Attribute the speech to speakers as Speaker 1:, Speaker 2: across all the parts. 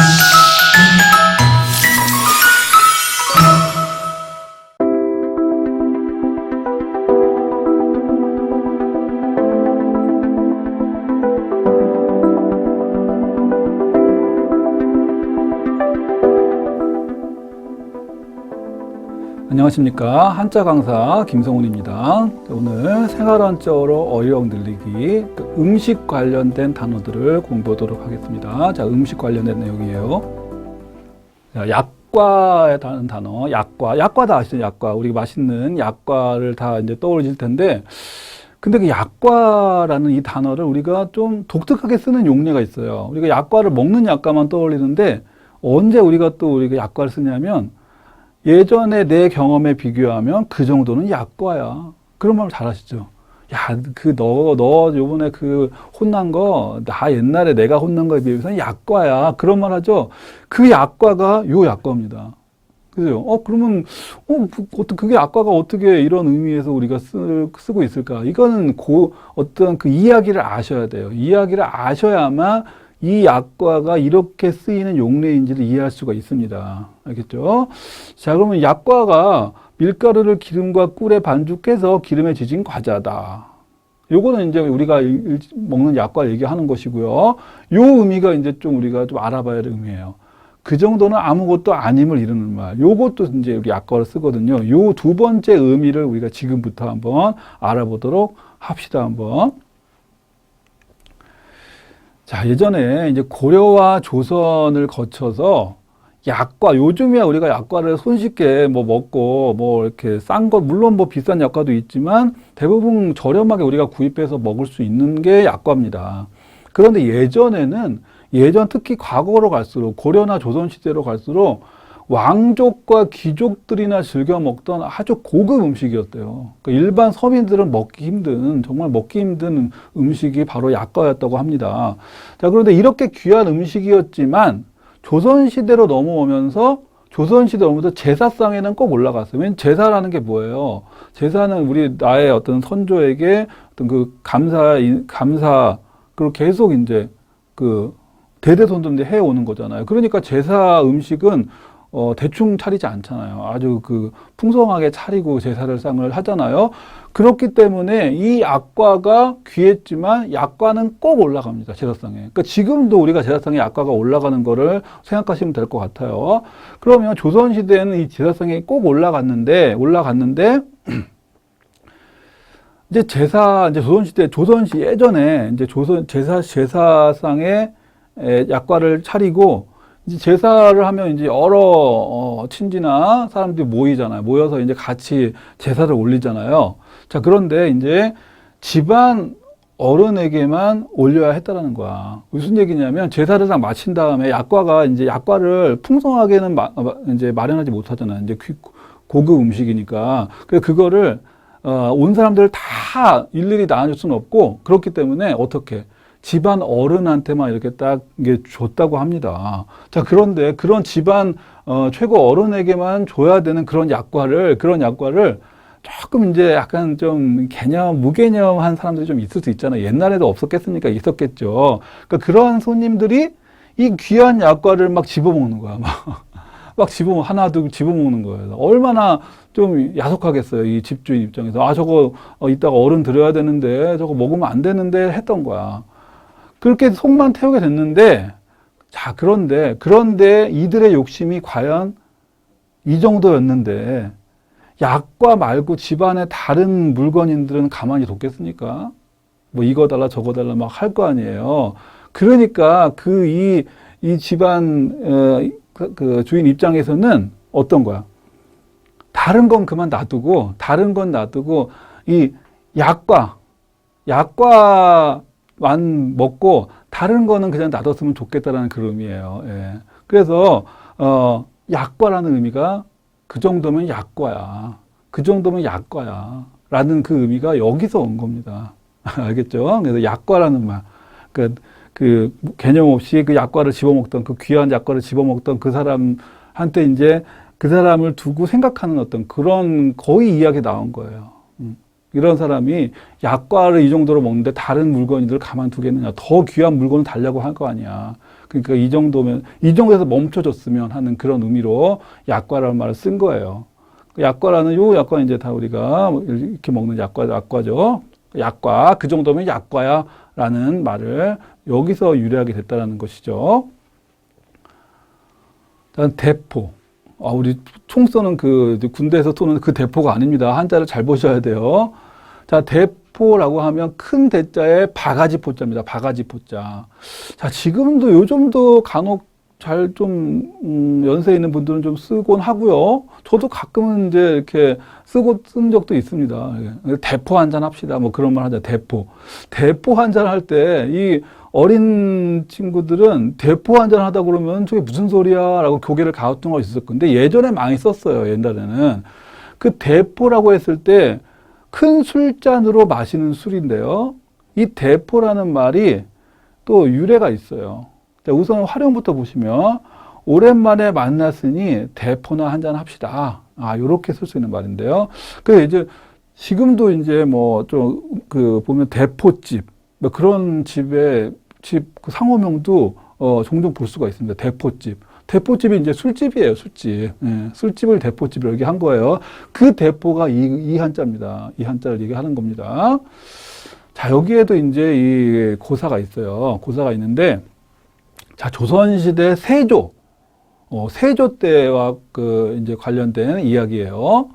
Speaker 1: Thank you. 안녕하십니까 한자 강사 김성훈입니다. 오늘 생활한자어로 어휘력 늘리기 그 음식 관련된 단어들을 공부하도록 하겠습니다. 자 음식 관련된 내용이에요. 자, 약과에 다는 단어 약과 약과 다 아시죠 약과 우리 맛있는 약과를 다 이제 떠올리실 텐데 근데 그 약과라는 이 단어를 우리가 좀 독특하게 쓰는 용례가 있어요. 우리가 약과를 먹는 약과만 떠올리는데 언제 우리가 또 우리가 약과를 쓰냐면 예전에 내 경험에 비교하면 그 정도는 약과야. 그런 말잘 아시죠? 야, 그, 너, 너 요번에 그 혼난 거, 나 옛날에 내가 혼난 거에 비해서는 약과야. 그런 말 하죠? 그 약과가 요 약과입니다. 그죠? 어, 그러면, 어, 그- 어떤, 그게 약과가 어떻게 이런 의미에서 우리가 쓰, 쓰고 있을까? 이거는 고, 어떤 그 이야기를 아셔야 돼요. 이야기를 아셔야만 이 약과가 이렇게 쓰이는 용례인지를 이해할 수가 있습니다. 알겠죠? 자, 그러면 약과가 밀가루를 기름과 꿀에 반죽해서 기름에 지진 과자다. 요거는 이제 우리가 먹는 약과 얘기하는 것이고요. 요 의미가 이제 좀 우리가 좀 알아봐야 할 의미예요. 그 정도는 아무것도 아님을 이루는 말. 요것도 이제 우리 약과를 쓰거든요. 요 두 번째 의미를 우리가 지금부터 한번 알아보도록 합시다, 한번. 자, 예전에 이제 고려와 조선을 거쳐서 약과, 요즘이야 우리가 약과를 손쉽게 뭐 먹고 뭐 이렇게 싼 것, 물론 뭐 비싼 약과도 있지만 대부분 저렴하게 우리가 구입해서 먹을 수 있는 게 약과입니다. 그런데 예전에는 예전 특히 과거로 갈수록 고려나 조선 시대로 갈수록 왕족과 귀족들이나 즐겨 먹던 아주 고급 음식이었대요. 그러니까 일반 서민들은 먹기 힘든 정말 먹기 힘든 음식이 바로 약과였다고 합니다. 자 그런데 이렇게 귀한 음식이었지만 조선 시대로 넘어오면서 조선 시대 넘어서 제사상에는 꼭 올라갔어요. 왜냐면 제사라는 게 뭐예요? 제사는 우리 나의 어떤 선조에게 어떤 그 감사 감사 그리고 계속 이제 그 대대손손 해오는 거잖아요. 그러니까 제사 음식은 어, 대충 차리지 않잖아요. 아주 그 풍성하게 차리고 제사를 상을 하잖아요. 그렇기 때문에 이 약과가 귀했지만 약과는 꼭 올라갑니다. 제사상에. 그러니까 지금도 우리가 제사상에 약과가 올라가는 거를 생각하시면 될 것 같아요. 그러면 조선시대에는 이 제사상에 꼭 올라갔는데, 올라갔는데, 이제 제사, 이제 조선시대, 조선시 예전에 이제 조선, 제사, 제사상에 에, 약과를 차리고 이제 제사를 하면 이제 여러 어, 친지나 사람들이 모이잖아요. 모여서 이제 같이 제사를 올리잖아요. 자, 그런데 이제 집안 어른에게만 올려야 했다라는 거야. 무슨 얘기냐면 제사를 딱 마친 다음에 약과가 이제 약과를 풍성하게는 마, 마- 이제 마련하지 못하잖아요. 이제 귀- 고급 음식이니까. 그래서 그거를 어, 온 사람들 다 일일이 나눠줄 수는 없고 그렇기 때문에 어떻게 집안 어른한테만 이렇게 딱 이게 줬다고 합니다. 자, 그런데 그런 집안 어, 최고 어른에게만 줘야 되는 그런 약과를 그런 약과를 조금 이제 약간 좀 개념 무개념한 사람들이 좀 있을 수 있잖아요. 옛날에도 없었겠습니까? 있었겠죠. 그러니까 그러한 손님들이 이 귀한 약과를 막 집어먹는 거야. 막, 막 집어 하나 둘 집어먹는 거예요. 얼마나 좀 야속하겠어요. 이 집주인 입장에서 아 저거 어, 이따가 어른 드려야 되는데 저거 먹으면 안 되는데 했던 거야. 그렇게 속만 태우게 됐는데, 자, 그런데, 그런데 이들의 욕심이 과연 이 정도였는데, 약과 말고 집안의 다른 물건인들은 가만히 뒀겠습니까? 뭐 이거 달라 저거 달라 막 할 거 아니에요. 그러니까 그 이, 이 집안, 어, 그, 그 주인 입장에서는 어떤 거야? 다른 건 그만 놔두고, 다른 건 놔두고, 이 약과, 약과 만 먹고 다른 거는 그냥 놔뒀으면 좋겠다라는 그런 의미예요. 예. 그래서 어 약과라는 의미가 그 정도면 약과야. 그 정도면 약과야. 라는 그 의미가 여기서 온 겁니다. 알겠죠? 그래서 약과라는 말. 그, 그 개념 없이 그 약과를 집어먹던 그 귀한 약과를 집어먹던 그 사람한테 이제 그 사람을 두고 생각하는 어떤 그런 거의 이야기 나온 거예요. 음. 이런 사람이 약과를 이 정도로 먹는데 다른 물건들을 가만두겠느냐. 더 귀한 물건을 달라고 할 거 아니야. 그러니까 이 정도면 이 정도에서 멈춰줬으면 하는 그런 의미로 약과라는 말을 쓴 거예요. 그 약과라는 요 약과는 이제 다 우리가 이렇게 먹는 약과 약과죠. 약과 그 정도면 약과야 라는 말을 여기서 유래하게 됐다라는 것이죠. 다음 대포. 아, 우리 총 쏘는 그 군대에서 쏘는 그 대포가 아닙니다. 한자를 잘 보셔야 돼요. 자, 대포라고 하면 큰 대자에 바가지 포자입니다. 바가지 포자. 자, 지금도 요즘도 간혹 잘 좀, 음, 연세 있는 분들은 좀 쓰곤 하고요. 저도 가끔은 이제 이렇게 쓰고 쓴 적도 있습니다. 예. 대포 한 잔 합시다. 뭐 그런 말 하자. 대포. 대포 한 잔 할 때 이 어린 친구들은 대포 한 잔 하다 그러면 저게 무슨 소리야? 라고 교계를 거 있었고. 근데 예전에 많이 썼어요. 옛날에는. 그 대포라고 했을 때 큰 술잔으로 마시는 술인데요. 이 대포라는 말이 또 유래가 있어요. 자, 우선 활용부터 보시면 오랜만에 만났으니 대포나 한 잔 합시다. 아, 요렇게 쓸 수 있는 말인데요. 그 이제 지금도 이제 뭐 좀 그 보면 대포집 뭐 그런 집에 집 그 상호명도 어 종종 볼 수가 있습니다. 대포집. 대포집이 이제 술집이에요, 술집. 예, 술집을 대포집이라고 얘기한 거예요. 그 대포가 이, 이 한자입니다. 이 한자를 얘기하는 겁니다. 자, 여기에도 이제 이 고사가 있어요. 고사가 있는데, 자, 조선시대 세조, 어, 세조 때와 그 이제 관련된 이야기예요.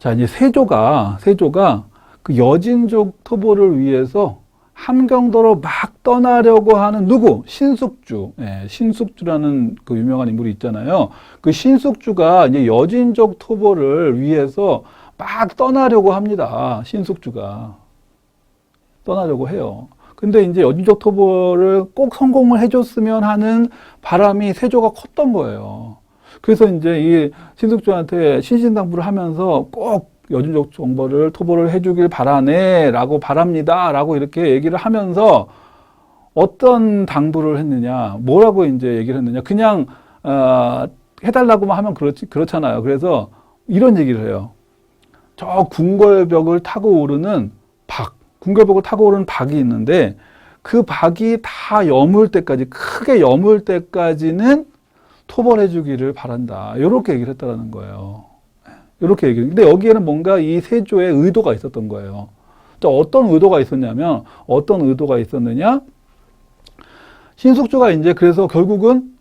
Speaker 1: 자, 이제 세조가, 세조가 그 여진족 토벌을 위해서 함경도로 막 떠나려고 하는 누구? 신숙주. 예, 신숙주라는 그 유명한 인물이 있잖아요. 그 신숙주가 이제 여진족 토벌을 위해서 막 떠나려고 합니다. 신숙주가. 떠나려고 해요. 근데 이제 여진족 토벌을 꼭 성공을 해줬으면 하는 바람이 세조가 컸던 거예요. 그래서 이제 이 신숙주한테 신신당부를 하면서 꼭 여진족 정보를 토벌을 해주길 바라네라고 바랍니다라고 이렇게 얘기를 하면서 어떤 당부를 했느냐, 뭐라고 이제 얘기를 했느냐, 그냥 어, 해달라고만 하면 그렇지 그렇잖아요. 그래서 이런 얘기를 해요. 저 궁궐벽을 타고 오르는 박, 궁궐벽을 타고 오르는 박이 있는데 그 박이 다 여물 때까지 크게 여물 때까지는 토벌해 주기를 바란다. 이렇게 얘기를 했다라는 거예요. 이렇게 얘기를. 근데 여기에는 뭔가 이 세조의 의도가 있었던 거예요. 자, 어떤 의도가 있었냐면 어떤 의도가 있었느냐? 신숙주가 이제 그래서 결국은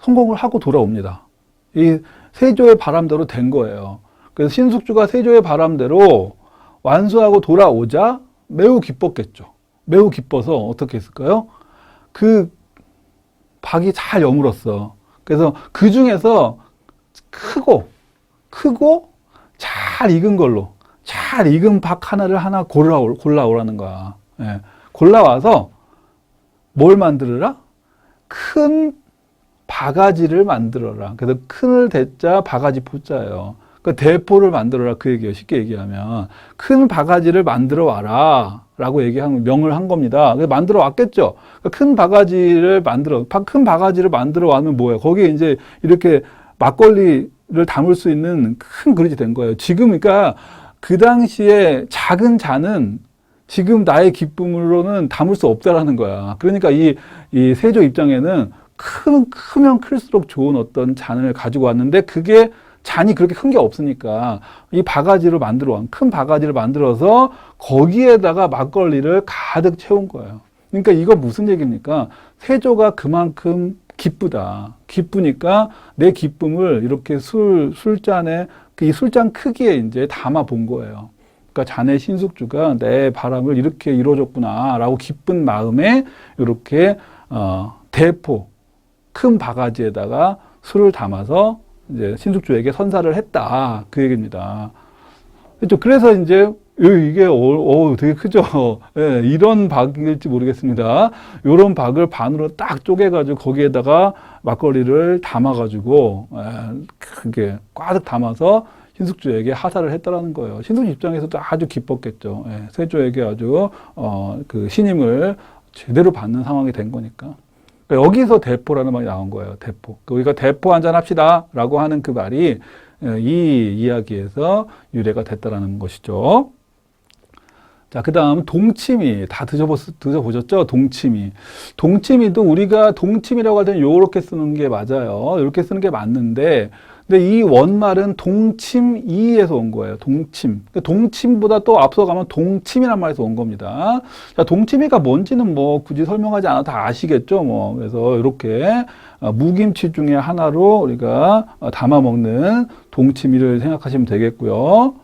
Speaker 1: 성공을 하고 돌아옵니다. 이 세조의 바람대로 된 거예요. 그래서 신숙주가 세조의 바람대로 완수하고 돌아오자 매우 기뻤겠죠. 매우 기뻐서 어떻게 했을까요? 그 박이 잘 여물었어. 그래서 그 중에서 크고 크고 잘 익은 걸로 잘 익은 박 하나를 하나 골라오, 골라오라는 거야. 예. 골라와서 뭘 만들어라? 큰 바가지를 만들어라. 그래서 큰을 대자 바가지 포자예요. 그 대포를 만들어라 그 얘기예요. 쉽게 얘기하면 큰 바가지를 만들어 와라. 라고 얘기한 명을 한 겁니다. 만들어 왔겠죠. 그러니까 큰 바가지를 만들어 큰 바가지를 만들어 와면 뭐예요? 거기에 이제 이렇게 막걸리 를 담을 수 있는 큰 그릇이 된 거예요. 지금 그러니까 그 당시에 작은 잔은 지금 나의 기쁨으로는 담을 수 없다라는 거야. 그러니까 이, 이 세조 입장에는 큰, 크면 클수록 좋은 어떤 잔을 가지고 왔는데 그게 잔이 그렇게 큰 게 없으니까 이 바가지를 만들어 온, 큰 바가지를 만들어서 거기에다가 막걸리를 가득 채운 거예요. 그러니까 이거 무슨 얘기입니까? 세조가 그만큼 기쁘다. 기쁘니까 내 기쁨을 이렇게 술, 술잔에, 그이 술잔 크기에 이제 담아 본 거예요. 그러니까 자네 신숙주가 내 바람을 이렇게 이루어줬구나라고 기쁜 마음에 이렇게 어, 대포 큰 바가지에다가 술을 담아서 이제 신숙주에게 선사를 했다 그 얘기입니다. 그렇죠. 그래서 이제 이게 어, 어 되게 크죠. 예, 이런 박일지 모르겠습니다. 이런 박을 반으로 딱 쪼개가지고 거기에다가 막걸리를 담아가지고 예, 크게 꽉 담아서 신숙주에게 하사를 했다라는 거예요. 신숙주 입장에서도 아주 기뻤겠죠. 예, 세조에게 아주 어, 그 신임을 제대로 받는 상황이 된 거니까. 그러니까 여기서 대포라는 말이 나온 거예요. 대포. 우리가 대포 한잔 합시다라고 하는 그 말이 이 이야기에서 유래가 됐다라는 것이죠. 자, 그 다음 동치미. 다 드셔보, 드셔보셨죠? 동치미. 동치미도 우리가 동치미라고 할 때는 요렇게 쓰는 게 맞아요. 이렇게 쓰는 게 맞는데, 근데 이 원말은 동침이에서 온 거예요. 동침. 동침보다 또 앞서가면 동침이란 말에서 온 겁니다. 자, 동치미가 뭔지는 뭐 굳이 설명하지 않아도 다 아시겠죠? 뭐. 그래서 이렇게 어, 무김치 중에 하나로 우리가 어, 담아 먹는 동치미를 생각하시면 되겠고요.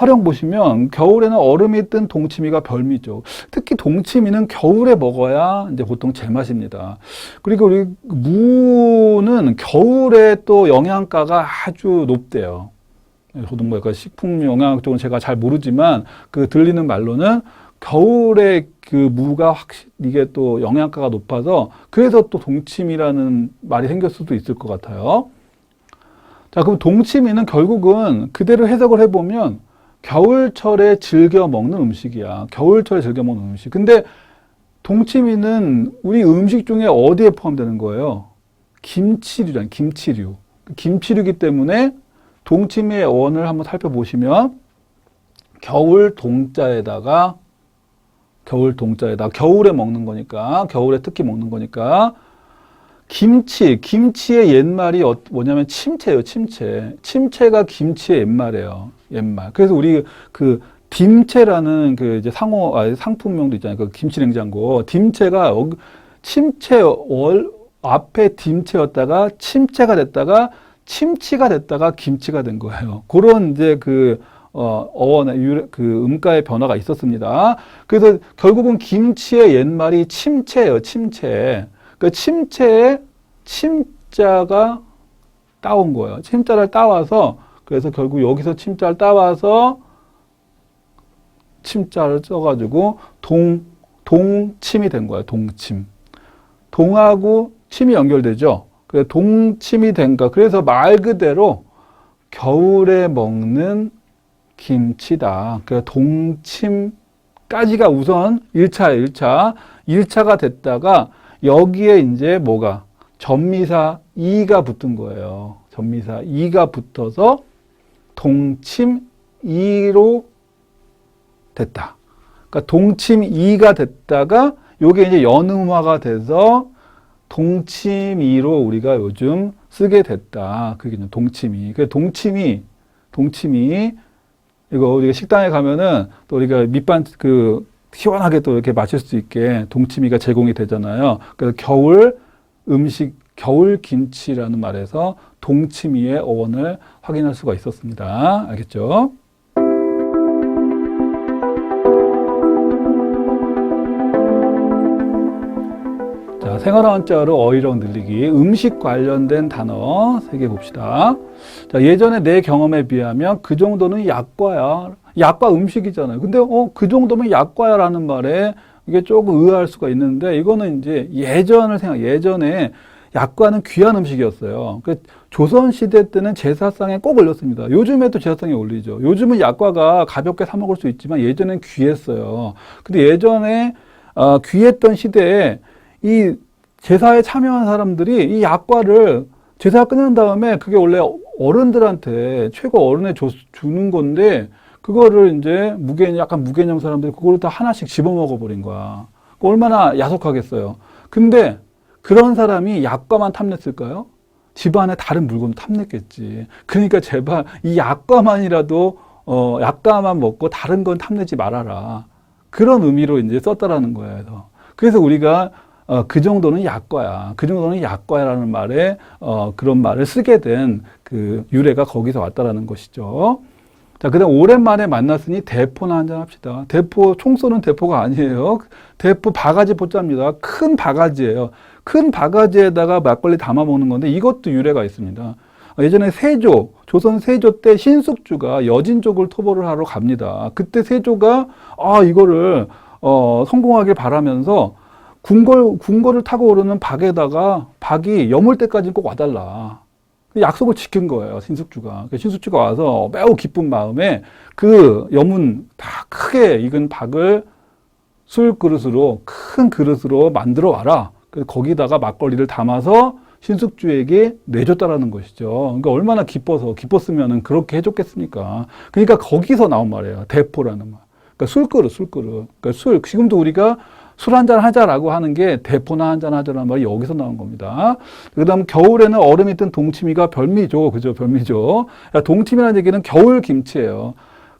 Speaker 1: 활용 보시면 겨울에는 얼음이 뜬 동치미가 별미죠. 특히 동치미는 겨울에 먹어야 이제 보통 제맛입니다. 그리고 우리 무는 겨울에 또 영양가가 아주 높대요. 저도 뭐 약간 식품 영양 쪽은 제가 잘 모르지만 그 들리는 말로는 겨울에 그 무가 확실히 이게 또 영양가가 높아서 그래서 또 동치미라는 말이 생길 수도 있을 것 같아요. 자, 그럼 동치미는 결국은 그대로 해석을 해보면 겨울철에 즐겨 먹는 음식이야. 겨울철에 즐겨 먹는 음식. 근데 동치미는 우리 음식 중에 어디에 포함되는 거예요? 김치류란 김치류. 김치류기 때문에 동치미의 원을 한번 살펴보시면 겨울 동자에다가 겨울 동자에다 겨울에 먹는 거니까 겨울에 특히 먹는 거니까 김치 김치의 옛말이 어- 뭐냐면 침체예요 침체 침체가 김치의 옛말이에요 옛말 그래서 우리 그 딤체라는 그 이제 상호 아, 상품명도 있잖아요 그 김치 냉장고 딤체가 여기 침체 월 앞에 딤체였다가 침체가 됐다가 침치가 됐다가 김치가 된 거예요 그런 이제 그 어, 어원의 그 음가의 변화가 있었습니다. 그래서 결국은 김치의 옛말이 침체예요, 침체. 그 침체에 침자가 따온 거예요. 침자를 따와서 그래서 결국 여기서 침자를 따와서 침자를 써가지고 동 동침이 된 거예요. 동침. 동하고 침이 연결되죠. 그래서 동침이 된 거. 그래서 말 그대로 겨울에 먹는 김치다. 그 동침까지가 우선 1차, 1차. 1차가 됐다가 여기에 이제 뭐가 전미사 2가 붙은 거예요. 전미사 2가 붙어서 동침 2로 됐다. 그러니까 동침 2가 됐다가 요게 이제 연음화가 돼서 동치미로 우리가 요즘 쓰게 됐다. 그게 동치미. 그 동치미, 동치미 이거 우리가 식당에 가면은 또 우리가 밑반 그 시원하게 또 이렇게 마실 수 있게 동치미가 제공이 되잖아요. 그래서 겨울 음식 겨울 김치라는 말에서 동치미의 어원을 확인할 수가 있었습니다. 알겠죠? 자, 생활화 한자로 어휘력 늘리기 음식 관련된 단어 세 개 봅시다. 자, 예전에 내 경험에 비하면 그 정도는 약과야. 약과 음식이잖아요. 근데 어, 그 정도면 약과야라는 말에 이게 조금 의아할 수가 있는데 이거는 이제 예전을 생각, 예전에 약과는 귀한 음식이었어요. 그 조선 시대 때는 제사상에 꼭 올렸습니다. 요즘에도 제사상에 올리죠. 요즘은 약과가 가볍게 사 먹을 수 있지만 예전엔 귀했어요. 근데 예전에 어, 귀했던 시대에 이 제사에 참여한 사람들이 이 약과를 제사 끝난 다음에 그게 원래 어른들한테 최고 어른에 줘, 주는 건데 그거를 이제 무개 약간 무개념 사람들이 그거를 다 하나씩 집어 먹어 버린 거야. 그 얼마나 야속하겠어요. 근데 그런 사람이 약과만 탐냈을까요? 집안에 다른 물건 탐냈겠지. 그러니까 제발 이 약과만이라도 어 약과만 먹고 다른 건 탐내지 말아라. 그런 의미로 이제 썼다라는 거예요. 그래서 우리가 어, 그 정도는 약과야. 그 정도는 약과야라는 말에 어, 그런 말을 쓰게 된 그 유래가 거기서 왔다라는 것이죠. 자, 그 다음 오랜만에 만났으니 대포나 한잔 합시다. 대포 총 쏘는 대포가 아니에요. 대포 바가지 포자입니다. 큰 바가지예요. 큰 바가지에다가 막걸리 담아 먹는 건데 이것도 유래가 있습니다. 예전에 세조, 조선 세조 때 신숙주가 여진 쪽을 토벌을 하러 갑니다. 그때 세조가 아 이거를 어, 성공하길 바라면서 궁궐 궁궐을 타고 오르는 박에다가 박이 여물 때까지 꼭 와달라. 약속을 지킨 거예요, 신숙주가. 그 신숙주가 와서 매우 기쁜 마음에 그 여문 다 크게 익은 박을 술 그릇으로 큰 그릇으로 만들어 와라. 거기다가 막걸리를 담아서 신숙주에게 내줬다라는 것이죠. 그러니까 얼마나 기뻐서 기뻤으면은 그렇게 해줬겠습니까? 그러니까 거기서 나온 말이에요. 대포라는 말. 그러니까 술그릇, 술그릇. 그러니까 술, 지금도 우리가 술 한잔 하자라고 하는 게 대포나 한잔 하자라는 말이 여기서 나온 겁니다. 그 다음 겨울에는 얼음이 뜬 동치미가 별미죠. 그죠? 별미죠. 동치미라는 얘기는 겨울 김치예요.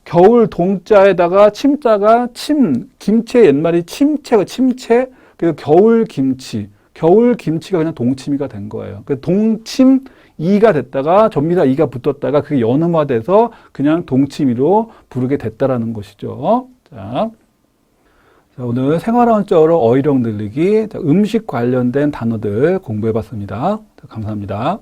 Speaker 1: 겨울 동자에다가 침자가 침, 김치의 옛말이 침체가 침체, 그래서 겨울 김치. 겨울 김치가 그냥 동치미가 된 거예요. 그 동침 이가 됐다가 전미사 이가 붙었다가 그게 연음화돼서 그냥 동치미로 부르게 됐다라는 것이죠. 자. 자, 오늘 생활언어로 어휘력 늘리기 자, 음식 관련된 단어들 공부해 봤습니다. 감사합니다.